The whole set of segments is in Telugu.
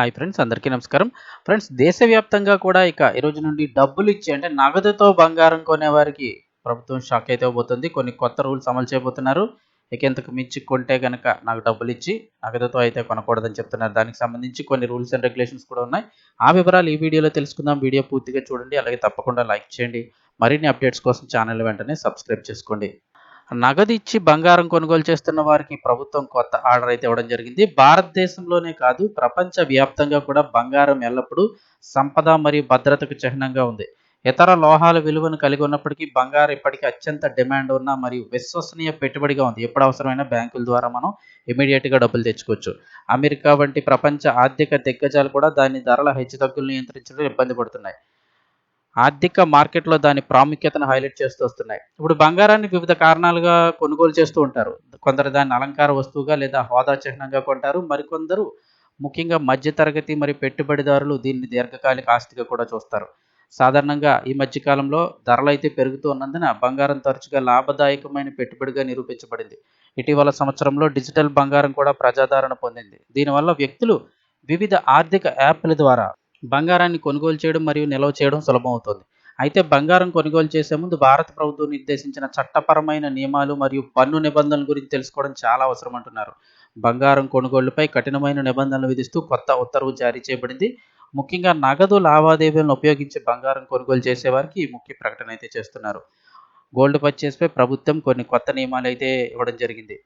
హాయ్ ఫ్రెండ్స్ అందరికీ నమస్కారం. ఫ్రెండ్స్ దేశవ్యాప్తంగా కూడా ఇక ఈరోజు నుండి డబ్బులు ఇచ్చి అంటే నగదుతో బంగారం కొనే వారికి ప్రభుత్వం షాక్ అయితే పోతుంది కొన్ని కొత్త రూల్స్ అమలు చేయబోతున్నారు. ఇక ఇంతకు మించి కొంటే కనుక నాకు డబ్బులు ఇచ్చి నగదుతో అయితే కొనకూడదని చెప్తున్నారు. దానికి సంబంధించి కొన్ని రూల్స్ అండ్ రెగ్యులేషన్స్ కూడా ఉన్నాయి. ఆ వివరాలు ఈ వీడియోలో తెలుసుకుందాం. వీడియో పూర్తిగా చూడండి. అలాగే తప్పకుండా లైక్ చేయండి. మరిన్ని అప్డేట్స్ కోసం ఛానల్ వెంటనే సబ్స్క్రైబ్ చేసుకోండి. నగదు ఇచ్చి బంగారం కొనుగోలు చేస్తున్న వారికి ప్రభుత్వం కొత్త ఆర్డర్ అయితే ఇవ్వడం జరిగింది. భారతదేశంలోనే కాదు ప్రపంచ వ్యాప్తంగా కూడా బంగారం ఎల్లప్పుడూ సంపద మరియు భద్రతకు చిహ్నంగా ఉంది. ఇతర లోహాల విలువను కలిగి ఉన్నప్పటికీ బంగారం ఇప్పటికీ అత్యంత డిమాండ్ ఉన్న మరియు విశ్వసనీయ పెట్టుబడిగా ఉంది. ఎప్పుడు అవసరమైన బ్యాంకుల ద్వారా మనం ఇమీడియట్గా డబ్బులు తెచ్చుకోవచ్చు. అమెరికా వంటి ప్రపంచ ఆర్థిక దిగ్గజాలు కూడా దాని ధరల హెచ్చుతగ్గులు నియంత్రించడం ఇబ్బంది పడుతున్నాయి. ఆర్థిక మార్కెట్లో దాని ప్రాముఖ్యతను హైలైట్ చేస్తూ వస్తున్నాయి. ఇప్పుడు బంగారాన్ని వివిధ కారణాలుగా కొనుగోలు చేస్తూ ఉంటారు. కొందరు దాన్ని అలంకార వస్తువుగా లేదా హోదా చిహ్నంగా కొంటారు. మరికొందరు ముఖ్యంగా మధ్యతరగతి మరియు పెట్టుబడిదారులు దీన్ని దీర్ఘకాలిక ఆస్తిగా కూడా చూస్తారు. సాధారణంగా ఈ మధ్యకాలంలో ధరలు అయితే పెరుగుతూ ఉన్నందున బంగారం తరచుగా లాభదాయకమైన పెట్టుబడిగా నిరూపించబడింది. ఇటీవల సంవత్సరంలో డిజిటల్ బంగారం కూడా ప్రజాదరణ పొందింది. దీనివల్ల వ్యక్తులు వివిధ ఆర్థిక యాప్ల ద్వారా బంగారాన్ని కొనుగోలు చేయడం మరియు నిల్వ చేయడం సులభమవుతుంది. అయితే బంగారం కొనుగోలు చేసే ముందు భారత ప్రభుత్వం నిర్దేశించిన చట్టపరమైన నియమాలు మరియు పన్ను నిబంధనల గురించి తెలుసుకోవడం చాలా అవసరం అంటున్నారు. బంగారం కొనుగోళ్ళపై కఠినమైన నిబంధనలు విధిస్తూ కొత్త ఉత్తర్వు జారీ చేయబడింది. ముఖ్యంగా నగదు లావాదేవీలను ఉపయోగించి బంగారం కొనుగోలు చేసేవారికి ఈ ముఖ్య ప్రకటన అయితే చేస్తున్నారు. గోల్డ్ పర్చేస్పై ప్రభుత్వం కొన్ని కొత్త నియమాలు అయితే ఇవ్వడం జరిగింది.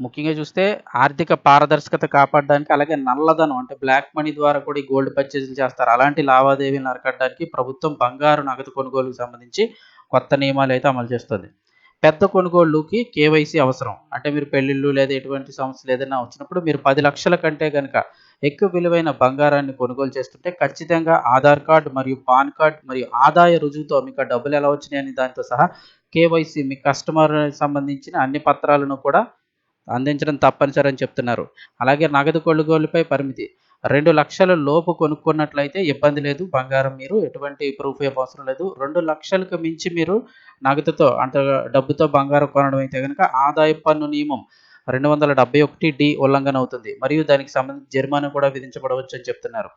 ముఖ్యంగా చూస్తే ఆర్థిక పారదర్శకత కాపాడడానికి అలాగే నల్లధనం అంటే బ్లాక్ మనీ ద్వారా కూడా ఈ గోల్డ్ పర్చేజ్లు చేస్తారు. అలాంటి లావాదేవీలను అరకట్టడానికి ప్రభుత్వం బంగారు నగదు కొనుగోలుకు సంబంధించి కొత్త నియమాలు అయితే అమలు చేస్తుంది. పెద్ద కొనుగోళ్ళుకి కేవైసీ అవసరం. అంటే మీరు పెళ్ళిళ్ళు లేదా ఎటువంటి సమస్యలు ఏదైనా వచ్చినప్పుడు మీరు పది లక్షల కంటే కనుక ఎక్కువ విలువైన బంగారాన్ని కొనుగోలు చేస్తుంటే ఖచ్చితంగా ఆధార్ కార్డ్ మరియు పాన్ కార్డ్ మరియు ఆదాయ రుజువుతో మీకు డబ్బులు ఎలా వచ్చినాయని దాంతో సహా కేవైసీ మీ కస్టమర్ సంబంధించిన అన్ని పత్రాలను కూడా అందించడం తప్పనిసరి అని చెప్తున్నారు. అలాగే నగదు కొనుగోలుపై పరిమితి. రెండు లక్షల లోపు కొనుక్కున్నట్లయితే ఇబ్బంది లేదు. బంగారం మీరు ఎటువంటి ప్రూఫ్ ఏం అవసరం లేదు. రెండు లక్షలకు మించి మీరు నగదుతో అంటే డబ్బుతో బంగారం కొనడం అయితే కనుక ఆదాయ పన్ను నియమం రెండు వందల డెబ్బై ఒకటి డి ఉల్లంఘన అవుతుంది. మరియు దానికి సంబంధించి జరిమానా కూడా విధించబడవచ్చు అని చెప్తున్నారు.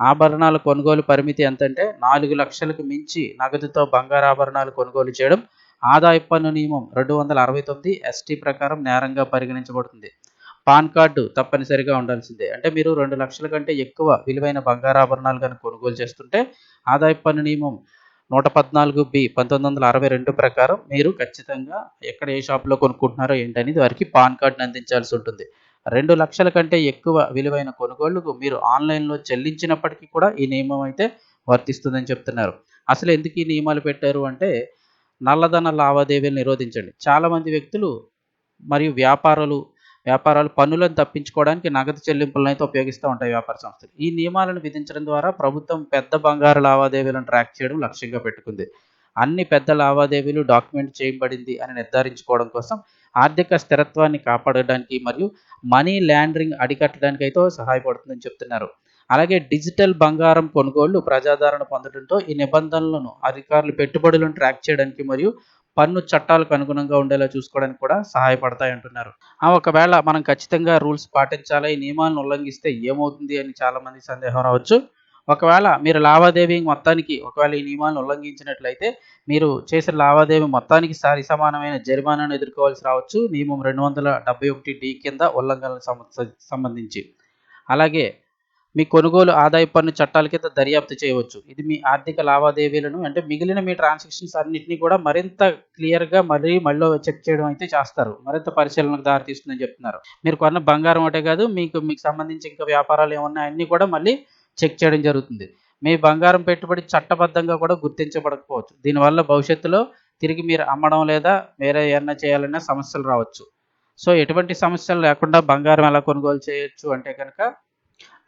ఆభరణాల కొనుగోలు పరిమితి ఎంతంటే నాలుగు లక్షలకు మించి నగదుతో బంగారు ఆభరణాలు కొనుగోలు చేయడం ఆదాయ పన్ను నియమం రెండు వందల అరవై తొమ్మిది ఎస్టీ ప్రకారం నేరంగా పరిగణించబడుతుంది. పాన్ కార్డు తప్పనిసరిగా ఉండాల్సిందే. అంటే మీరు రెండు లక్షల కంటే ఎక్కువ విలువైన బంగారాభరణాలు కానీ కొనుగోలు చేస్తుంటే ఆదాయపు పన్ను నియమం నూట పద్నాలుగు బి పంతొమ్మిది వందల అరవై రెండు ప్రకారం మీరు ఖచ్చితంగా ఎక్కడ ఏ షాప్లో కొనుక్కుంటున్నారో ఏంటనేది వారికి పాన్ కార్డుని అందించాల్సి ఉంటుంది. రెండు లక్షల కంటే ఎక్కువ విలువైన కొనుగోళ్ళకు మీరు ఆన్లైన్లో చెల్లించినప్పటికీ కూడా ఈ నియమం అయితే వర్తిస్తుందని చెప్తున్నారు. అసలు ఎందుకు ఈ నియమాలు పెట్టారు అంటే నల్లధన లావాదేవీలు నిరోధించండి. చాలామంది వ్యక్తులు మరియు వ్యాపారాలు వ్యాపారాలు పన్నులను తప్పించుకోవడానికి నగదు చెల్లింపులను అయితే ఉపయోగిస్తూ ఉంటాయి వ్యాపార సంస్థలు. ఈ నియమాలను విధించడం ద్వారా ప్రభుత్వం పెద్ద బంగారు లావాదేవీలను ట్రాక్ చేయడం లక్ష్యంగా పెట్టుకుంది. అన్ని పెద్ద లావాదేవీలు డాక్యుమెంట్ చేయబడింది అని నిర్ధారించుకోవడం కోసం ఆర్థిక స్థిరత్వాన్ని కాపాడడానికి మరియు మనీ ల్యాండరింగ్ అడికట్టడానికి అయితే సహాయపడుతుందని చెప్తున్నారు. అలాగే డిజిటల్ బంగారం కొనుగోళ్ళు ప్రజాదరణ పొందడంతో ఈ నిబంధనలను అధికారులు పెట్టుబడులను ట్రాక్ చేయడానికి మరియు పన్ను చట్టాలకు అనుగుణంగా ఉండేలా చూసుకోవడానికి కూడా సహాయపడతాయి అంటున్నారు. ఆ ఒకవేళ మనం ఖచ్చితంగా రూల్స్ పాటించాలా? ఈ నియమాలను ఉల్లంఘిస్తే ఏమవుతుంది అని చాలామంది సందేహం రావచ్చు. ఒకవేళ మీరు లావాదేవీ మొత్తానికి ఒకవేళ ఈ నియమాలను ఉల్లంఘించినట్లయితే మీరు చేసిన లావాదేవీ మొత్తానికి సారి సమానమైన జరిమానాను ఎదుర్కోవాల్సి రావచ్చు. నియమం రెండు వందల డెబ్బై ఒకటి డి కింద ఉల్లంఘనలకు సంబంధించి. అలాగే మీ కొనుగోలు ఆదాయ పన్ను చట్టాల కింద దర్యాప్తు చేయవచ్చు. ఇది మీ ఆర్థిక లావాదేవీలను అంటే మిగిలిన మీ ట్రాన్సాక్షన్స్ అన్నింటినీ కూడా మరింత క్లియర్గా మరీ మళ్ళీ చెక్ చేయడం అయితే చేస్తారు. మరింత పరిశీలనకు దారితీస్తుందని చెప్తున్నారు. మీరు కొన్న బంగారం ఒకటే కాదు మీకు మీకు సంబంధించి ఇంకా వ్యాపారాలు ఏమన్నా అన్నీ కూడా మళ్ళీ చెక్ చేయడం జరుగుతుంది. మీ బంగారం పెట్టుబడి చట్టబద్ధంగా కూడా గుర్తించబడకపోవచ్చు. దీనివల్ల భవిష్యత్తులో తిరిగి మీరు అమ్మడం లేదా వేరే ఏమన్నా చేయాలన్నా సమస్యలు రావచ్చు. సో ఎటువంటి సమస్యలు లేకుండా బంగారం ఎలా కొనుగోలు చేయొచ్చు అంటే కనుక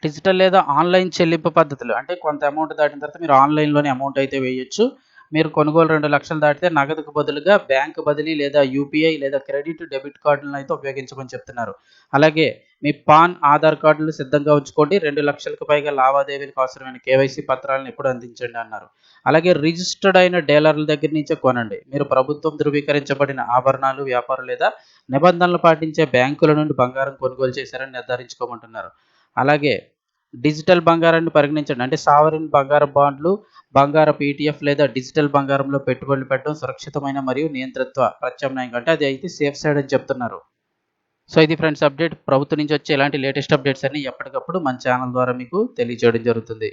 డిజిటల్ లేదా ఆన్లైన్ చెల్లింపు పద్ధతులు. అంటే కొంత అమౌంట్ దాటిన తర్వాత మీరు ఆన్లైన్లోనే అమౌంట్ అయితే వేయొచ్చు. మీరు కొనుగోలు రెండు లక్షలు దాటితే నగదుకు బదులుగా బ్యాంక్ బదిలీ లేదా యూపీఐ లేదా క్రెడిట్ డెబిట్ కార్డులను అయితే ఉపయోగించమని చెప్తున్నారు. అలాగే మీ పాన్ ఆధార్ కార్డులు సిద్ధంగా ఉంచుకోండి. రెండు లక్షలకు పైగా లావాదేవీలకు అవసరమైన కేవైసీ పత్రాలను ఎప్పుడు అందించండి అన్నారు. అలాగే రిజిస్టర్డ్ అయిన డీలర్ల దగ్గర నుంచే కొనండి. మీరు ప్రభుత్వం ధృవీకరించబడిన ఆభరణాలు వ్యాపారం లేదా నిబంధనలు పాటించే బ్యాంకుల నుండి బంగారం కొనుగోలు చేశారని నిర్ధారించుకోమంటున్నారు. అలాగే డిజిటల్ బంగారాన్ని పరిగణించండి. అంటే సావరిన్ బంగారు బాండ్లు బంగారపు ఈటీఎఫ్ లేదా డిజిటల్ బంగారంలో పెట్టుబడులు పెట్టడం సురక్షితమైన మరియు నియంత్రిత్వ ప్రత్యామ్నాయం. కంటే అది అయితే సేఫ్ సైడ్ అని చెప్తున్నారు. సో ఇది ఫ్రెండ్స్ అప్డేట్. ప్రభుత్వం నుంచి వచ్చే ఇలాంటి లేటెస్ట్ అప్డేట్స్ అన్ని ఎప్పటికప్పుడు మన ఛానల్ ద్వారా మీకు తెలియజేయడం జరుగుతుంది.